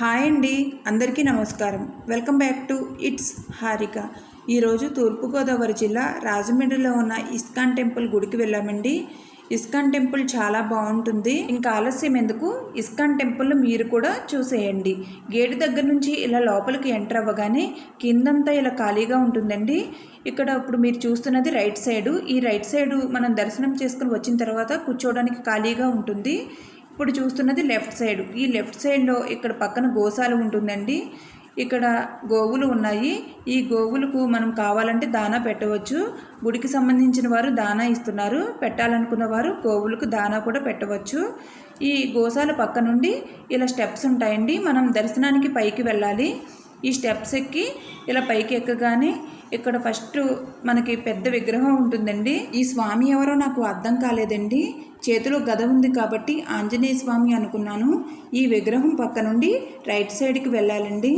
Hi అండి అందరికీ నమస్కారం. Welcome back to it's Harika. ఈరోజు తూర్పుగోదావరి జిల్లా రాజమండ్రిలో ఉన్న ఇస్కాన్ టెంపుల్ గుడికి వెళ్ళామండి. ఇస్కాన్ టెంపుల్ చాలా బాగుంటుంది. ఇంకా ఆలస్యం ఎందుకు? ఇస్కాన్ టెంపుల్ మీరు కూడా చూసేయండి. గేటు దగ్గర నుంచి ఇలా లోపలికి ఎంటర్ అవ్వగానే కిందంతా ఇలా ఖాళీగా ఉంటుందండి. ఇక్కడ ఇప్పుడు మీరు చూస్తున్నది రైట్ సైడు. ఈ రైట్ సైడు మనం దర్శనం చేసుకుని వచ్చిన తర్వాత కూర్చోవడానికి ఖాళీగా ఉంటుంది. ఇప్పుడు చూస్తున్నది లెఫ్ట్ సైడ్. ఈ లెఫ్ట్ సైడ్లో ఇక్కడ పక్కన గోశాల ఉంటుందండి. ఇక్కడ గోవులు ఉన్నాయి. ఈ గోవులకు మనం కావాలంటే దానా పెట్టవచ్చు. గుడికి సంబంధించిన వారు దానా ఇస్తున్నారు. పెట్టాలనుకున్న వారు గోవులకు దానా కూడా పెట్టవచ్చు. ఈ గోశాల పక్క నుండి ఇలా స్టెప్స్ ఉంటాయండి. మనం దర్శనానికి పైకి వెళ్ళాలి. ఈ స్టెప్స్ ఎక్కి ఇలా పైకి ఎక్కగానే ఇక్కడ ఫస్ట్ మనకి పెద్ద విగ్రహం ఉంటుందండి. ఈ స్వామి ఎవరో నాకు అర్థం కాలేదండి. చేతిలో గద ఉంది కాబట్టి ఆంజనేయ స్వామి అనుకున్నాను. ఈ విగ్రహం పక్క నుండి రైట్ సైడ్కి వెళ్ళాలండి.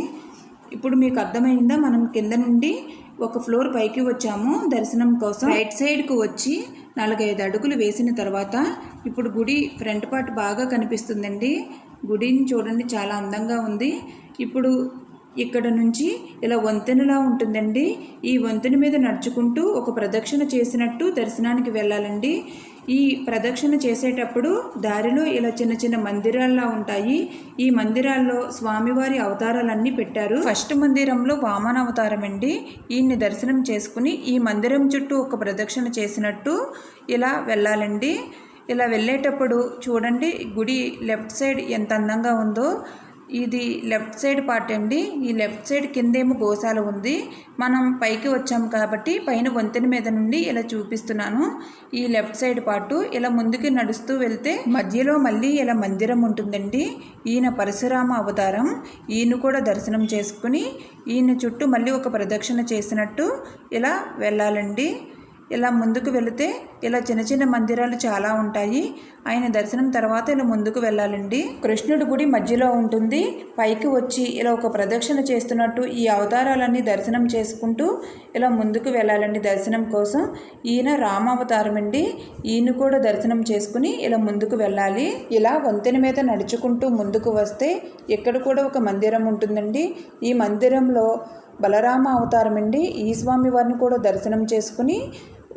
ఇప్పుడు మీకు అర్థమైందా? మనం కింద నుండి ఒక ఫ్లోర్ పైకి వచ్చాము దర్శనం కోసం. రైట్ సైడ్కు వచ్చి నాలుగైదు అడుగులు వేసిన తర్వాత ఇప్పుడు గుడి ఫ్రంట్ పార్ట్ బాగా కనిపిస్తుందండి. గుడిని చూడండి చాలా అందంగా ఉంది. ఇప్పుడు ఇక్కడ నుంచి ఇలా వంతెనలా ఉంటుందండి. ఈ వంతెన మీద నడుచుకుంటూ ఒక ప్రదక్షిణ చేసినట్టు దర్శనానికి వెళ్ళాలండి. ఈ ప్రదక్షిణ చేసేటప్పుడు దారిలో ఇలా చిన్న చిన్న మందిరాల్లా ఉంటాయి. ఈ మందిరాల్లో స్వామివారి అవతారాలన్నీ పెట్టారు. ఫస్ట్ మందిరంలో వామన అవతారం అండి. ఈయన్ని దర్శనం చేసుకుని ఈ మందిరం చుట్టూ ఒక ప్రదక్షిణ చేసినట్టు ఇలా వెళ్ళాలండి. ఇలా వెళ్ళేటప్పుడు చూడండి గుడి లెఫ్ట్ సైడ్ ఎంత అందంగా ఉందో. ఇది లెఫ్ట్ సైడ్ పార్ట్ అండి. ఈ లెఫ్ట్ సైడ్ కిందేమో గోశాల ఉంది. మనం పైకి వచ్చాం కాబట్టి పైన వంతెన మీద నుండి ఇలా చూపిస్తున్నాను. ఈ లెఫ్ట్ సైడ్ పార్టు ఇలా ముందుకు నడుస్తూ వెళ్తే మధ్యలో మళ్ళీ ఇలా మందిరం ఉంటుందండి. ఈయన పరశురామ అవతారం. ఈయన కూడా దర్శనం చేసుకుని ఈయన చుట్టూ మళ్ళీ ఒక ప్రదక్షిణ చేసినట్టు ఇలా వెళ్ళాలండి. ఇలా ముందుకు వెళితే ఇలా చిన్న చిన్న మందిరాలు చాలా ఉంటాయి. ఆయన దర్శనం తర్వాత ఇలా ముందుకు వెళ్ళాలండి. కృష్ణుడి గుడి మధ్యలో ఉంటుంది. పైకి వచ్చి ఇలా ఒక ప్రదక్షిణ చేస్తున్నట్టు ఈ అవతారాలన్నీ దర్శనం చేసుకుంటూ ఇలా ముందుకు వెళ్ళాలండి దర్శనం కోసం. ఈయన రామావతారం అండి. ఈయన కూడా దర్శనం చేసుకుని ఇలా ముందుకు వెళ్ళాలి. ఇలా వంతెన మీద నడుచుకుంటూ ముందుకు వస్తే ఇక్కడ కూడా ఒక మందిరం ఉంటుందండి. ఈ మందిరంలో బలరామ అవతారం అండి. ఈ స్వామి వారిని కూడా దర్శనం చేసుకుని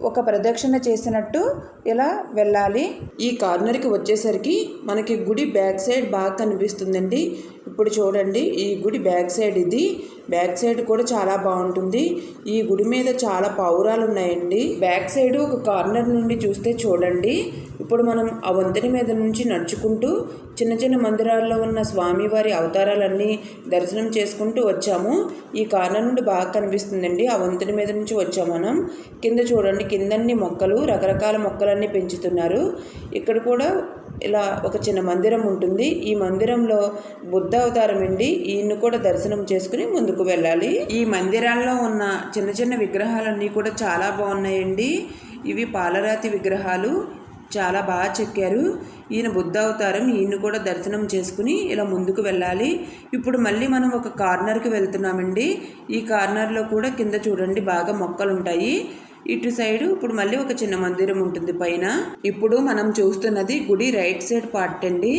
ఒక ప్రదక్షిణ చేసినట్టు ఇలా వెళ్ళాలి. ఈ కార్నర్కి వచ్చేసరికి మనకి గుడి బ్యాక్ సైడ్ బాగా కనిపిస్తుందండి. ఇప్పుడు చూడండి ఈ గుడి బ్యాక్ సైడ్ ఇది. బ్యాక్ సైడ్ కూడా చాలా బాగుంటుంది. ఈ గుడి మీద చాలా పావురాలు ఉన్నాయండి. బ్యాక్ సైడ్ ఒక కార్నర్ నుండి చూస్తే చూడండి. ఇప్పుడు మనం ఆ వంతెన మీద నుంచి నడుచుకుంటూ చిన్న చిన్న మందిరాల్లో ఉన్న స్వామివారి అవతారాలన్నీ దర్శనం చేసుకుంటూ వచ్చాము. ఈ కార్నర్ నుండి బాగా కనిపిస్తుందండి. ఆ వంతెన మీద నుంచి వచ్చాము మనం. కింద చూడండి కిందన్ని మొక్కలు రకరకాల మొక్కలన్నీ పెంచుతున్నారు. ఇక్కడ కూడా ఇలా ఒక చిన్న మందిరం ఉంటుంది. ఈ మందిరంలో బుద్ధ అవతారం అండి ఈయన్ని కూడా దర్శనం చేసుకుని ముందుకు వెళ్ళాలి. ఈ మందిరాల్లో ఉన్న చిన్న చిన్న విగ్రహాలన్నీ కూడా చాలా బాగున్నాయండి. ఇవి పాలరాతి విగ్రహాలు. చాలా బాగా చెక్కారు. ఈయన బుద్ధ అవతారం ఈయన కూడా దర్శనం చేసుకుని ఇలా ముందుకు వెళ్ళాలి. ఇప్పుడు మళ్ళీ మనం ఒక కార్నర్కి వెళ్తున్నామండి. ఈ కార్నర్లో కూడా కింద చూడండి బాగా మొక్కలు ఉంటాయి ఇటు సైడ్ ఇప్పుడు మళ్ళీ ఒక చిన్న మందిరం ఉంటుంది పైన. ఇప్పుడు మనం చూస్తున్నది గుడి రైట్ సైడ్ పార్ట్ అండి.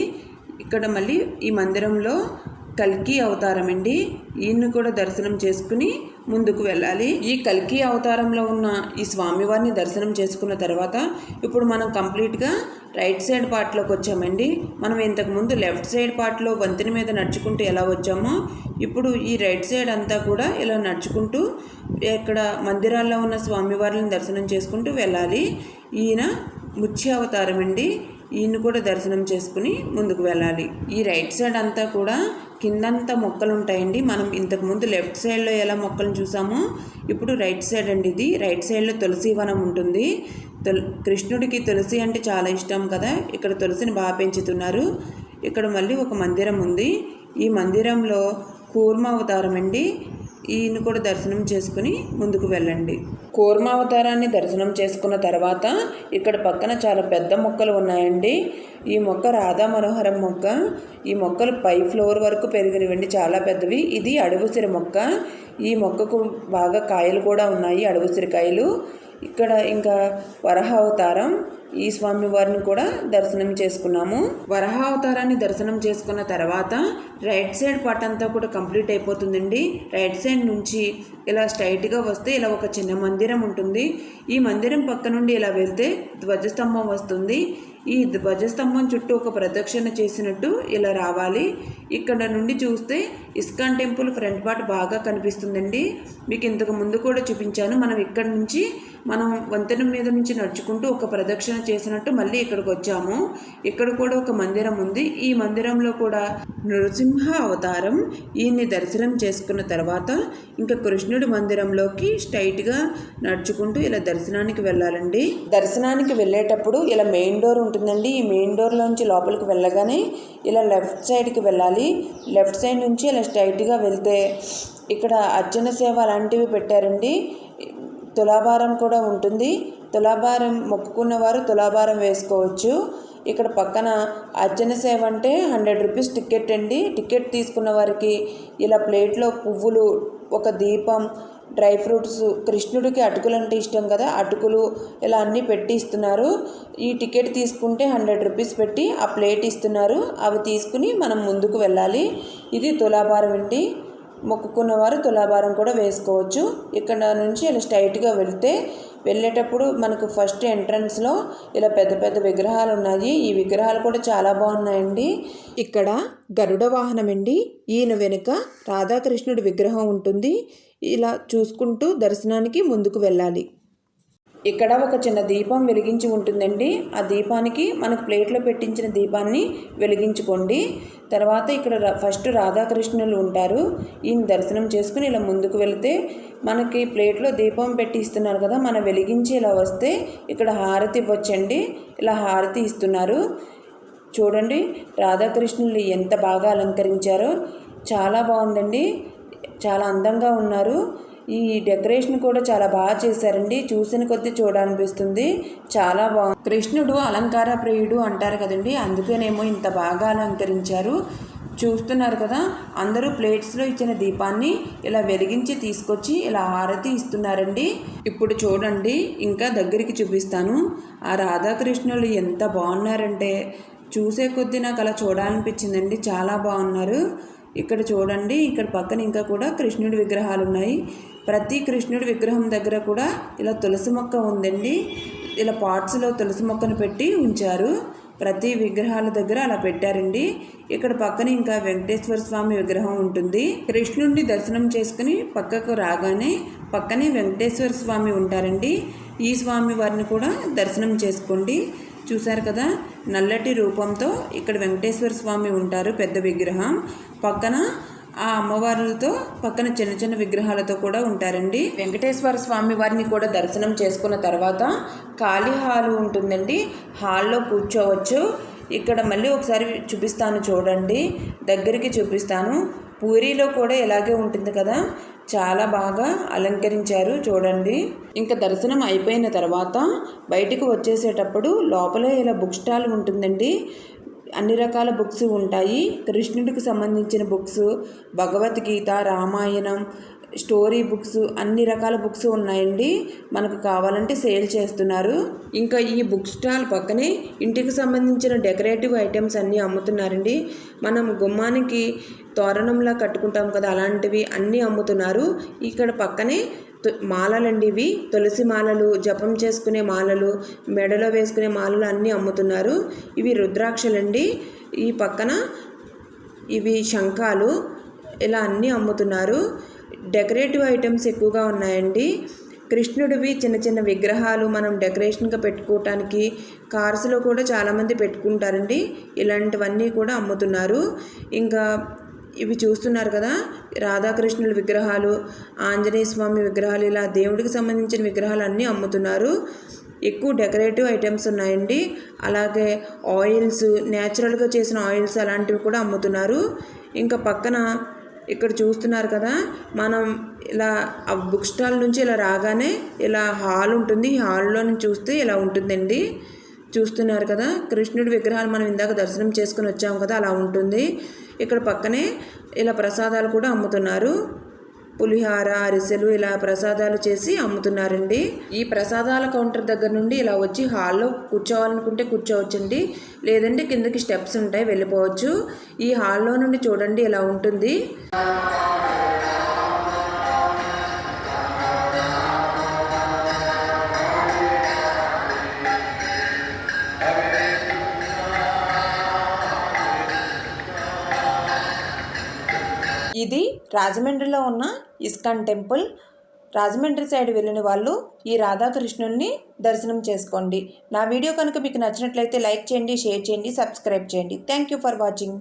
ఇక్కడ మళ్ళీ ఈ మందిరంలో కల్కి అవతారం అండి ఈయన్ని కూడా దర్శనం చేసుకుని ముందుకు వెళ్ళాలి. ఈ కల్కి అవతారంలో ఉన్న ఈ స్వామివారిని దర్శనం చేసుకున్న తర్వాత ఇప్పుడు మనం కంప్లీట్గా రైట్ సైడ్ పార్ట్లోకి వచ్చామండి. మనం ఇంతకుముందు లెఫ్ట్ సైడ్ పార్ట్లో వంతెన మీద నడుచుకుంటూ ఎలా వచ్చామో ఇప్పుడు ఈ రైట్ సైడ్ అంతా కూడా ఇలా నడుచుకుంటూ ఇక్కడ మందిరాల్లో ఉన్న స్వామివారిని దర్శనం చేసుకుంటూ వెళ్ళాలి. ఈయన ముత్య అవతారం అండి ఈయన్ని కూడా దర్శనం చేసుకుని ముందుకు వెళ్ళాలి. ఈ రైట్ సైడ్ అంతా కూడా కిందంతా మొక్కలు ఉంటాయండి. మనం ఇంతకుముందు లెఫ్ట్ సైడ్లో ఎలా మొక్కలను చూసామో ఇప్పుడు రైట్ సైడ్ అండి ఇది. రైట్ సైడ్లో తులసి వనం ఉంటుంది. తుల కృష్ణుడికి తులసి అంటే చాలా ఇష్టం కదా. ఇక్కడ తులసిని బాగా పెంచుతున్నారు. ఇక్కడ మళ్ళీ ఒక మందిరం ఉంది. ఈ మందిరంలో కూర్మ అవతారం అండి. ఈయన కూడా దర్శనం చేసుకుని ముందుకు వెళ్ళండి. కూర్మావతారాన్ని దర్శనం చేసుకున్న తర్వాత ఇక్కడ పక్కన చాలా పెద్ద మొక్కలు ఉన్నాయండి. ఈ మొక్క రాధా మనోహరం మొక్క. ఈ మొక్కలు పై ఫ్లోర్ వరకు పెరిగినవండి చాలా పెద్దవి. ఇది అడవుసిరి మొక్క. ఈ మొక్కకు బాగా కాయలు కూడా ఉన్నాయి అడవుసిరి కాయలు. ఇక్కడ ఇంకా వరహ అవతారం ఈ స్వామి వారిని కూడా దర్శనం చేసుకున్నాము. వరహావతారాన్ని దర్శనం చేసుకున్న తర్వాత రైట్ సైడ్ పార్ట్ అంతా కూడా కంప్లీట్ అయిపోతుందండి. రైట్ సైడ్ నుంచి ఇలా స్ట్రైట్గా వస్తే ఇలా ఒక చిన్న మందిరం ఉంటుంది. ఈ మందిరం పక్క నుండి ఇలా వెళ్తే ధ్వజస్తంభం వస్తుంది. ఈ ధ్వజస్తంభం చుట్టూ ఒక ప్రదక్షిణ చేసినట్టు ఇలా రావాలి. ఇక్కడ నుండి చూస్తే ఇస్కాన్ టెంపుల్ ఫ్రంట్ పార్ట్ బాగా కనిపిస్తుందండి. మీకు ఇంతకు ముందు కూడా చూపించాను. మనం ఇక్కడ నుంచి మనం వంతెన మీద నుంచి నడుచుకుంటూ ఒక ప్రదక్షిణ చేసినట్టు మళ్ళీ ఇక్కడికి వచ్చాము. ఇక్కడ కూడా ఒక మందిరం ఉంది. ఈ మందిరంలో కూడా నృసింహ అవతారం ఈయన్ని దర్శనం చేసుకున్న తర్వాత ఇంకా కృష్ణుడి మందిరంలోకి స్ట్రైట్గా నడుచుకుంటూ ఇలా దర్శనానికి వెళ్ళాలండి. దర్శనానికి వెళ్ళేటప్పుడు ఇలా మెయిన్ డోర్ ఉంటుందండి. ఈ మెయిన్ డోర్లోంచి లోపలికి వెళ్ళగానే ఇలా లెఫ్ట్ సైడ్కి వెళ్ళాలి. లెఫ్ట్ సైడ్ నుంచి ఇలా స్ట్రైట్గా వెళ్తే ఇక్కడ అర్చన సేవ అలాంటివి పెట్టారండి. తులాభారం కూడా ఉంటుంది. తులాభారం మొక్కుకున్న వారు తులాభారం వేసుకోవచ్చు. ఇక్కడ పక్కన అర్చన సేవ అంటే హండ్రెడ్ రూపీస్ టికెట్ అండి. టికెట్ తీసుకున్న వారికి ఇలా ప్లేట్లో పువ్వులు ఒక దీపం డ్రై ఫ్రూట్స్ కృష్ణుడికి అటుకులు అంటే ఇష్టం కదా అటుకులు ఇలా అన్నీ పెట్టి ఇస్తున్నారు. ఈ టికెట్ తీసుకుంటే హండ్రెడ్ రూపీస్ పెట్టి ఆ ప్లేట్ ఇస్తున్నారు. అవి తీసుకుని మనం ముందుకు వెళ్ళాలి. ఇది తులాభారం అండి. మొక్కుకున్నవారు తులాభారం కూడా వేసుకోవచ్చు. ఇక్కడ నుంచి ఇలా స్ట్రైట్గా వెళ్తే వెళ్ళేటప్పుడు మనకు ఫస్ట్ ఎంట్రన్స్లో ఇలా పెద్ద పెద్ద విగ్రహాలు ఉన్నాయి ఈ విగ్రహాలు కూడా చాలా బాగున్నాయండి. ఇక్కడ గరుడ వాహనం అండి ఈయన వెనుక రాధాకృష్ణుడి విగ్రహం ఉంటుంది. ఇలా చూసుకుంటూ దర్శనానికి ముందుకు వెళ్ళాలి. ఇక్కడ ఒక చిన్న దీపం వెలిగించి ఉంటుందండి. ఆ దీపానికి మనకు ప్లేట్లో పెట్టించిన దీపాన్ని వెలిగించుకోండి. తర్వాత ఇక్కడ ఫస్ట్ రాధాకృష్ణులు ఉంటారు. ఈయన దర్శనం చేసుకుని ఇలా ముందుకు వెళితే మనకి ప్లేట్లో దీపం పెట్టి ఇస్తున్నారు కదా మనం వెలిగించి ఇలా వస్తే ఇక్కడ హారతి ఇవ్వచ్చండి. ఇలా హారతి ఇస్తున్నారు. చూడండి రాధాకృష్ణులు ఎంత బాగా అలంకరించారో. చాలా బాగుందండి. చాలా అందంగా ఉన్నారు. ఈ డెకరేషన్ కూడా చాలా బాగా చేశారండి. చూసిన కొద్దీ చూడాలనిపిస్తుంది. చాలా బాగుంది కృష్ణుడు అలంకార ప్రియుడు అంటారు కదండి. అందుకేనేమో ఇంత బాగా అలంకరించారు. చూస్తున్నారు కదా అందరూ ప్లేట్స్లో ఇచ్చిన దీపాన్ని ఇలా వెలిగించి తీసుకొచ్చి ఇలా హారతి ఇస్తున్నారండి. ఇప్పుడు చూడండి ఇంకా దగ్గరికి చూపిస్తాను. ఆ రాధాకృష్ణులు ఎంత బాగున్నారంటే చూసే కొద్దీ నాకు అలా చూడాలనిపించిందండి. చాలా బాగున్నారు. ఇక్కడ చూడండి ఇక్కడ పక్కన ఇంకా కూడా కృష్ణుడి విగ్రహాలు ఉన్నాయి. ప్రతి కృష్ణుడి విగ్రహం దగ్గర కూడా ఇలా తులసి మొక్క ఉందండి. ఇలా పాట్స్లో తులసి మొక్కను పెట్టి ఉంచారు. ప్రతి విగ్రహాల దగ్గర అలా పెట్టారండి. ఇక్కడ పక్కన ఇంకా వెంకటేశ్వర స్వామి విగ్రహం ఉంటుంది. కృష్ణుడిని దర్శనం చేసుకుని పక్కకు రాగానే పక్కనే వెంకటేశ్వర స్వామి ఉంటారండి. ఈ స్వామి వారిని కూడా దర్శనం చేసుకోండి. చూశారు కదా? నల్లటి రూపంతో ఇక్కడ వెంకటేశ్వర స్వామి ఉంటారు పెద్ద విగ్రహం. పక్కన ఆ అమ్మవార్లతో పక్కన చిన్న చిన్న విగ్రహాలతో కూడా ఉంటారండి. వెంకటేశ్వర స్వామి వారిని కూడా దర్శనం చేసుకున్న తర్వాత ఖాళీ హాల్ ఉంటుందండి. హాల్లో కూర్చోవచ్చు. ఇక్కడ మళ్ళీ ఒకసారి చూపిస్తాను చూడండి. దగ్గరికి చూపిస్తాను. పూరిలో కూడా ఇలాగే ఉంటుంది కదా? చాలా బాగా అలంకరించారు చూడండి. ఇంకా దర్శనం అయిపోయిన తర్వాత బయటికి వచ్చేసేటప్పుడు లోపలే ఇలా బుక్ స్టాల్ ఉంటుందండి. అన్ని రకాల బుక్స్ ఉంటాయి. కృష్ణుడికి సంబంధించిన books Bhagavad Gita Ramayanam story books అన్ని రకాల బుక్స్ ఉన్నాయండి. మనకు కావాలంటే సేల్ చేస్తున్నారు. ఇంకా ఈ బుక్ స్టాల్ పక్కనే ఇంటికి సంబంధించిన డెకరేటివ్ ఐటమ్స్ అన్నీ అమ్ముతున్నారండి. మనం గుమ్మానికి తోరణంలా కట్టుకుంటాం కదా అలాంటివి అన్నీ అమ్ముతున్నారు. ఇక్కడ పక్కనే తు- మాలలండి ఇవి. తులసి మాలలు జపం చేసుకునే మాలలు మెడలో వేసుకునే మాలలు అన్నీ అమ్ముతున్నారు. ఇవి రుద్రాక్షలండి. ఈ పక్కన ఇవి శంఖాలు ఇలా అన్నీ అమ్ముతున్నారు. డెకరేటివ్ ఐటమ్స్ ఎక్కువగా ఉన్నాయండి. కృష్ణుడివి చిన్న చిన్న విగ్రహాలు మనం డెకరేషన్గా పెట్టుకోవటానికి కార్స్లో కూడా చాలామంది పెట్టుకుంటారండి. ఇలాంటివన్నీ కూడా అమ్ముతున్నారు. ఇంకా ఇవి చూస్తున్నారు కదా రాధాకృష్ణుల విగ్రహాలు ఆంజనేయ స్వామి విగ్రహాలు ఇలా దేవుడికి సంబంధించిన విగ్రహాలు అన్నీ అమ్ముతున్నారు. ఎక్కువ డెకరేటివ్ ఐటమ్స్ ఉన్నాయండి. అలాగే ఆయిల్స్ న్యాచురల్గా చేసిన ఆయిల్స్ అలాంటివి కూడా అమ్ముతున్నారు. ఇంకా పక్కన ఇక్కడ చూస్తున్నారు కదా మనం ఇలా ఆ బుక్ స్టాల్ నుంచి ఇలా రాగానే ఇలా హాల్ ఉంటుంది. ఈ హాల్లో నుంచి చూస్తే ఇలా ఉంటుందండి. చూస్తున్నారు కదా కృష్ణుడి విగ్రహాలు మనం ఇందాక దర్శనం చేసుకుని వచ్చాము కదా అలా ఉంటుంది. ఇక్కడ పక్కనే ఇలా ప్రసాదాలు కూడా అమ్ముతున్నారు. పులిహార అరిసెలు ఇలా ప్రసాదాలు చేసి అమ్ముతున్నారండి. ఈ ప్రసాదాల కౌంటర్ దగ్గర నుండి ఇలా వచ్చి హాల్లో కూర్చోవాలనుకుంటే కూర్చోవచ్చండి. లేదంటే కిందకి స్టెప్స్ ఉంటాయి వెళ్ళిపోవచ్చు. ఈ హాల్లో నుండి చూడండి ఇలా ఉంటుంది. ఇది రాజమండ్రిలో ఉన్న ఇస్కాన్ టెంపుల్. రాజమండ్రి సైడ్ వెళ్ళిన వాళ్ళు ఈ రాధాకృష్ణుల్ని దర్శనం చేసుకోండి. నా వీడియో కనుక మీకు నచ్చినట్లయితే లైక్ చేయండి షేర్ చేయండి సబ్స్క్రైబ్ చేయండి. Thank you for watching.